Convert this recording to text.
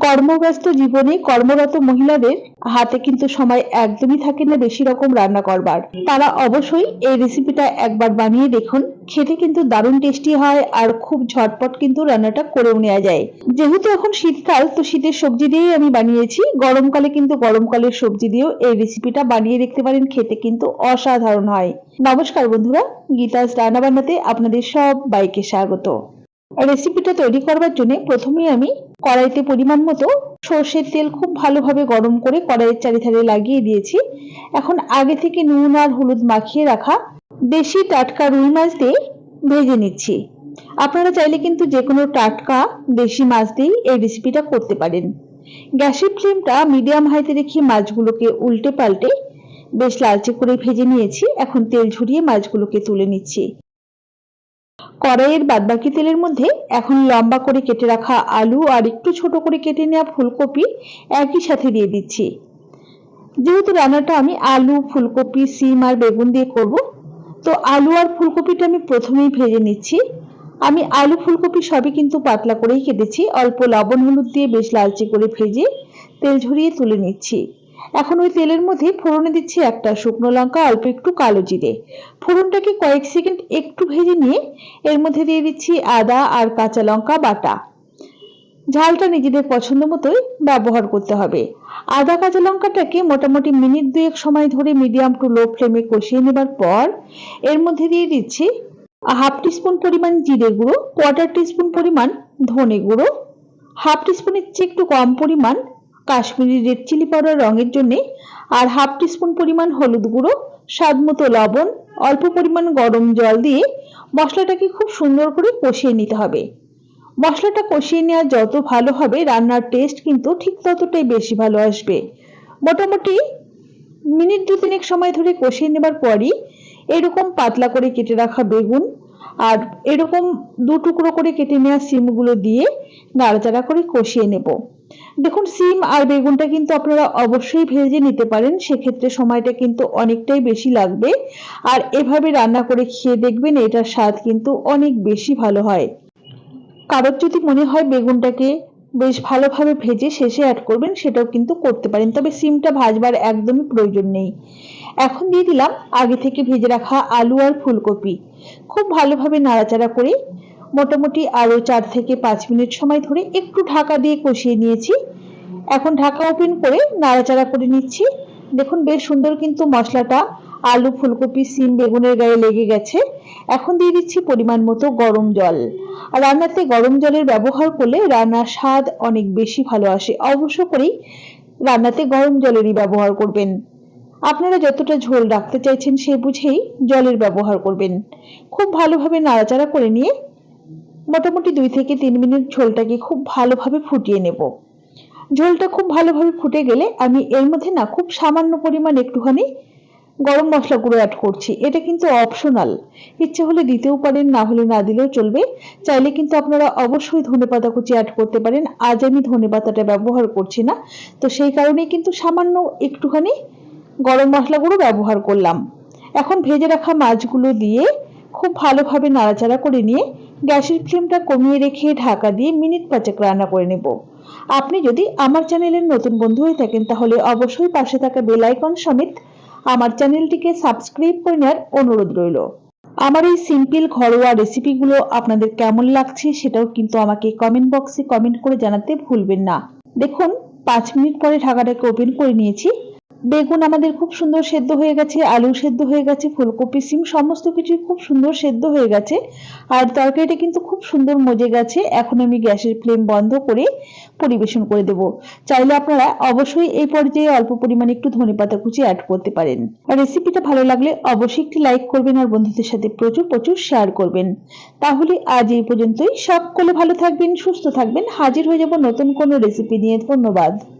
কর্মব্যস্ত জীবনে কর্মরত মহিলাদের হাতে কিন্তু সময় একদমই থাকে না বেশি রকম রান্না করবার। তারা অবশ্যই এই রেসিপিটা একবার বানিয়ে দেখুন, খেতে কিন্তু দারুণ টেস্টি হয় আর খুব ঝটপট কিন্তু রান্নাটা করেও নেওয়া যায়। যেহেতু এখন শীতকাল, তো শীতের সবজি দিয়েই আমি বানিয়েছি। গরমকালে কিন্তু গরমকালের সবজি দিয়েও এই রেসিপিটা বানিয়ে দেখতে পারেন, খেতে কিন্তু অসাধারণ হয়। নমস্কার বন্ধুরা, গীতাস রান্না বান্নাতে আপনাদের সব বাইকে স্বাগত। রেসিপিটা তৈরি করবার জন্য প্রথমেই আমি কড়াইতে পরিমাণ মতো সর্ষের তেল খুব ভালোভাবে গরম করে কড়াইয়ের চারিধারে লাগিয়ে দিয়েছি। এখন আগে থেকে নুন আর হলুদ মাখিয়ে রাখা দেশি টাটকা রুই মাছ দিয়ে ভেজে নিচ্ছি। আপনারা চাইলে কিন্তু যে কোনো টাটকা, দেশি মাছ দিয়েই এই রেসিপিটা করতে পারেন। গ্যাসের ফ্লেমটা মিডিয়াম হাইতে রেখে মাছগুলোকে উল্টে পাল্টে বেশ লালচে করে ভেজে নিয়েছি। এখন তেল ঝরিয়ে মাছগুলোকে তুলে নিচ্ছি। কড়াইয়ের বাদবাকি তেলের মধ্যে এখন লম্বা করে কেটে রাখা আলু আর একটু ছোট করে কেটে নেওয়া ফুলকপি একই সাথে দিয়ে দিচ্ছি। যেহেতু রান্নাটা আমি আলু, ফুলকপি, সিম আর বেগুন দিয়ে করব, তো আলু আর ফুলকপিটা আমি প্রথমেই ভেজে নিচ্ছি। আমি আলু, ফুলকপি সবই কিন্তু পাতলা করেই কেটেছি, অল্প লবণ, হলুদ দিয়ে বেশ লালচে করে ভেজে তেল ঝরিয়ে তুলে নিচ্ছি। এখন ওই তেলের মধ্যে ফোড়নে দিচ্ছি একটা শুকনো লঙ্কা, অল্প একটু কালো জিরে। ফোড়নটাকে কয়েক সেকেন্ড একটু ভেজে নিয়ে এর মধ্যে দিয়ে দিচ্ছি আদা আর কাঁচা লঙ্কা বাটা। ঝালটা নিজেদের পছন্দ মতোই ব্যবহার করতে হবে। আদা কাঁচা লঙ্কাটাকে মোটামুটি মিনিট দুয়েক সময় ধরে মিডিয়াম টু লো ফ্লেমে কষিয়ে নেবার পর এর মধ্যে দিয়ে দিচ্ছি হাফ টিস্পুন পরিমাণ জিরে গুঁড়ো, কোয়ার্টার টিস্পুন পরিমাণ ধনে গুঁড়ো, হাফ টিস্পুনের চেয়ে একটু কম পরিমাণ কাশ্মীরি রেড চিলি পাউডার রঙের জন্যে আর হাফ টিস্পুন পরিমাণ হলুদ গুঁড়ো, স্বাদ মতো লবণ, অল্প পরিমাণ গরম জল দিয়ে মশলাটাকে খুব সুন্দর করে কষিয়ে নিতে হবে। মশলাটা কষিয়ে নেওয়া যত ভালো হবে, রান্নার টেস্ট কিন্তু ঠিক ততটাই বেশি ভালো আসবে। মোটামুটি মিনিট দু তিনেক সময় ধরে কষিয়ে নেবার পরই এরকম পাতলা করে কেটে রাখা বেগুন আর এরকম দু টুকরো করে কেটে নেওয়া সিমগুলো দিয়ে নাড়াচাড়া করে কষিয়ে নেব। দেখুন, সিম আর বেগুনটা কিন্তু আপনারা অবশ্যই ভেজে নিতে পারেন, সেক্ষেত্রে সময়টা কিন্তু অনেকটাই বেশি লাগবে। আর এভাবে রান্না করে খেয়ে দেখবেন এটার স্বাদ কিন্তু অনেক বেশি ভালো হয়। কারোর যদি মনে হয় বেগুনটাকে বেশ ভালোভাবে ভেজে শেষে অ্যাড করবেন, সেটাও কিন্তু করতে পারেন। তবে সিমটা ভাজবার একদমই প্রয়োজন নেই। এখন দিয়ে দিলাম আগে থেকে ভেজে রাখা আলু আর ফুলকপি। খুব ভালোভাবে নাড়াচাড়া করে মোটামুটি আরও চার থেকে পাঁচ মিনিট সময় ধরে একটু ঢাকা দিয়ে কষিয়ে নিয়েছি। এখন ঢাকা ওপেন করে নাড়াচাড়া করে নিচ্ছি। দেখুন বেশ সুন্দর কিন্তু মশলাটা। আলু, ফুলকপি, সিম, বেগুনের গায়ে লেগে গেছে। এখন দিয়ে দিচ্ছি পরিমাণ মতো গরম জল। আর রান্নাতে গরম জলের ব্যবহার করলে রান্নার স্বাদ অনেক বেশি ভালো আসে। অবশ্য করেই রান্নাতে গরম জলেরই ব্যবহার করবেন। আপনারা যতটা ঝোল রাখতে চাইছেন সে বুঝেই জলের ব্যবহার করবেন। খুব ভালোভাবে নাড়াচাড়া করে নিয়ে মোটামুটি দুই থেকে তিন মিনিট ঝোলটাকে খুব ভালোভাবে ফুটিয়ে নেব। ঝোলটা খুব ভালোভাবে ফুটে গেলে আমি এর মধ্যে না খুব সামান্য পরিমাণ একটুখানি গরম মশলা গুঁড়ো অ্যাড করছি। এটা কিন্তু অপশনাল ইচ্ছে হলে দিতেও পারেন, না হলে না দিলেও চলবে। চাইলে কিন্তু আপনারা অবশ্যই ধনে পাতা কুচি অ্যাড করতে পারেন। আজ আমি ধনে পাতাটা ব্যবহার করছি না, তো সেই কারণেই কিন্তু সামান্য একটুখানি গরম মশলা গুঁড়ো ব্যবহার করলাম। এখন ভেজে রাখা মাছগুলো দিয়ে খুব ভালোভাবে নাড়াচাড়া করে নিয়ে গ্যাসের ফ্লেমটা কমিয়ে রেখে ঢাকা দিয়ে মিনিট পাঁচেক রান্না করে নেব। আপনি যদি আমার চ্যানেলের নতুন বন্ধু হয়ে থাকেন, তাহলে অবশ্যই পাশে থাকা বেল আইকন সমেত আমার চ্যানেলটিকে সাবস্ক্রাইব করে নেওয়ার অনুরোধ রইল। আমার এই সিম্পল ঘরোয়া রেসিপিগুলো আপনাদের কেমন লাগছে, সেটাও কিন্তু আমাকে কমেন্ট বক্সে কমেন্ট করে জানাতে ভুলবেন না। দেখুন, পাঁচ মিনিট পরে ঢাকাটাকে ওপেন করে নিয়েছি। বেগুন আমাদের খুব সুন্দর সেদ্ধ হয়ে গেছে, আলু সেদ্ধ হয়ে গেছে, ফুলকপি, সিম, সমস্ত কিছুই খুব সুন্দর সেদ্ধ হয়ে গেছে। আর তরকারিটা কিন্তু খুব সুন্দর মজে গেছে। এখন আমি গ্যাসের ফ্লেম বন্ধ করে পরিবেশন করে দেব। চাইলে আপনারা অবশ্যই এই পর্যায়ে অল্প পরিমাণে একটু ধনে পাতা কুচি অ্যাড করতে পারেন। রেসিপিটা ভালো লাগলে অবশ্যই একটি লাইক করবেন আর বন্ধুদের সাথে প্রচুর প্রচুর শেয়ার করবেন। তাহলে আজ এই পর্যন্তই। সকলে ভালো থাকবেন, সুস্থ থাকবেন। হাজির হয়ে যাব নতুন কোনো রেসিপি নিয়ে। ধন্যবাদ।